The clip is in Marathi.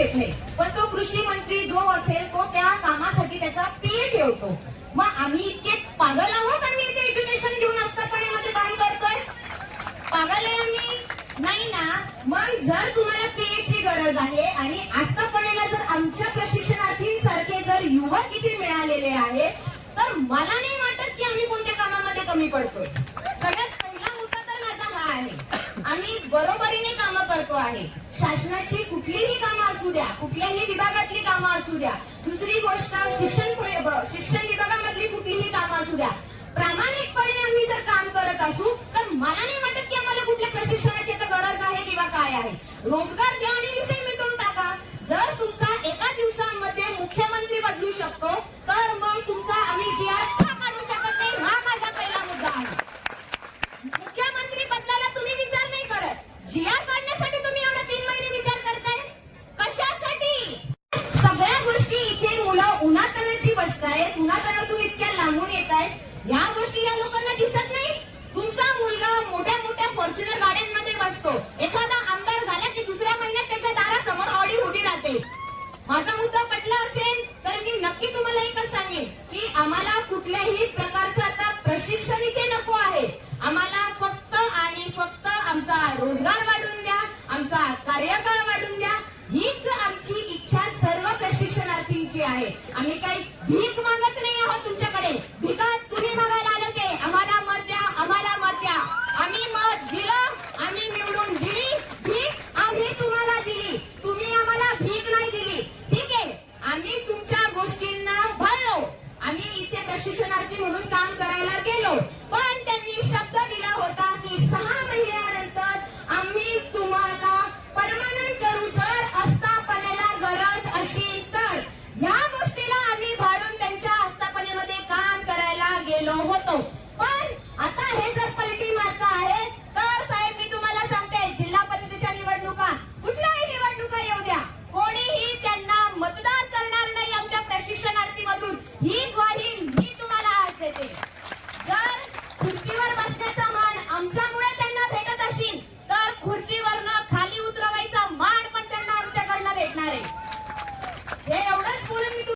घेत नाही. पण तो कृषी मंत्री जो असेल तो त्या कामासाठी त्याचा पे ठेवतो. मग आम्ही इतके पागल आहोत आम्ही इथे एज्युकेशन घेऊन असतापणे काम करतोय? पागल आहे आम्ही? नाही ना. मग जर तुम्हाला पेची गरज आहे आणि आस्थापणेला जर आमच्या प्रशिक्षणार्थींसारखे जर युवक इथे मिळालेले आहे तर मला नाही वाटत की आम्ही कोणत्या कामामध्ये कमी पडतोय. बरोबरीने कामं करतो आहे. शासनाची कुठलीही कामं असू द्या कुठल्याही विभागातली कामं असू द्या. दुसरी गोष्ट शिक्षण शिक्षण विभागामधली कुठलीही कामं असू द्या. प्रामाणिकपणे आम्ही जर काम करत असू तर मला नाही वाटत की आम्हाला कुठल्या प्रशिक्षणाची तर गरज आहे किंवा काय आहे. रोजगार द्या आणि विषय मिटवून टाका. जर तुमचा एका दिवसामध्ये मुख्यमंत्री बदलू शकतो तर मग तुमचा आहे. आम्ही काही भीक मागत नाही आहोत तुमच्याकडे. भीक तुम्ही मागायला आलो ते. आम्हाला मत द्या आम्हाला मत द्या. आम्ही मत दिलं आम्ही निवडून दिली. भीक आम्ही तुम्हाला दिली. तुम्ही आम्हाला भीक नाही दिली. ठीक आहे. आम्ही तुमच्या गोष्टींना भरलो आम्ही इथे प्रशिक्षणार्थी म्हणून काम करायला गेलो. पण त्यांनी शब्द दिले বুদ্ধিমান